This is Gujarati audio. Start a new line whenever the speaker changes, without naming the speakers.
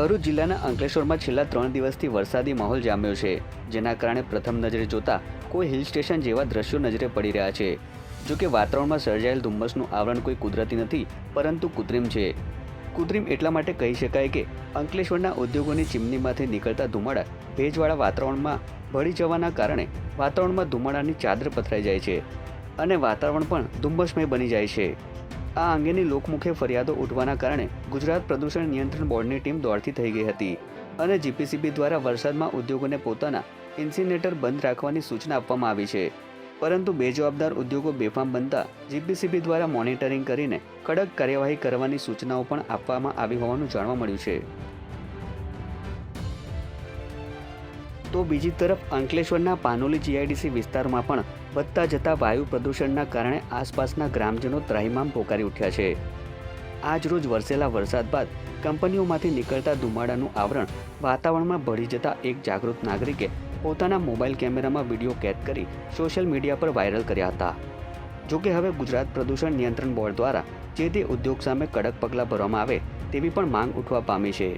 ભરૂચ જિલ્લાના અંકલેશ્વરમાં છેલ્લા ત્રણ દિવસથી વરસાદી માહોલ જામ્યો છે, જેના કારણે પ્રથમ નજરે જોતા કોઈ હિલ સ્ટેશન જેવા દ્રશ્યો નજરે પડી રહ્યા છે. જો કે વાતાવરણમાં સર્જાયેલ ધુમ્મસનું આવરણ કોઈ કુદરતી નથી, પરંતુ કૃત્રિમ છે. કૃત્રિમ એટલા માટે કહી શકાય કે અંકલેશ્વરના ઉદ્યોગોની ચીમનીમાંથી નીકળતા ધુમાડા ભેજવાળા વાતાવરણમાં ભળી જવાના કારણે વાતાવરણમાં ધુમાડાની ચાદર પથરાઈ જાય છે અને વાતાવરણ પણ ધુમ્મસમય બની જાય છે. આ અંગેની લોકમુખે ફરિયાદો ઉઠવાના કારણે ગુજરાત પ્રદૂષણ નિયંત્રણ બોર્ડની ટીમ દોડતી થઈ ગઈ હતી અને જીપીસીબી દ્વારા વરસાદમાં ઉદ્યોગોને પોતાના ઇન્સિનેટર બંધ રાખવાની સૂચના આપવામાં આવી છે. પરંતુ બેજવાબદાર ઉદ્યોગો બેફામ બનતા જીપીસીબી દ્વારા મોનિટરિંગ કરીને કડક કાર્યવાહી કરવાની સૂચનાઓ પણ આપવામાં આવી હોવાનું જાણવા મળ્યું છે. તો બીજી તરફ અંકલેશ્વરના પાનોલી જીઆઈડીસી વિસ્તારમાં પણ વધતા જતા વાયુ પ્રદૂષણના કારણે આસપાસના ગ્રામજનો ત્રાહિમામ પોકારી ઉઠ્યા છે. આજ રોજ વરસેલા વરસાદ બાદ કંપનીઓમાંથી નીકળતા ધુમાડાનું આવરણ વાતાવરણમાં ભળી જતા એક જાગૃત નાગરિકે પોતાના મોબાઈલ કેમેરામાં વીડિયો કેદ કરી સોશિયલ મીડિયા પર વાયરલ કર્યા હતા. જો કે હવે ગુજરાત પ્રદૂષણ નિયંત્રણ બોર્ડ દ્વારા જે તે ઉદ્યોગ સામે કડક પગલાં ભરવામાં આવે તેવી પણ માંગ ઉઠવા પામી છે.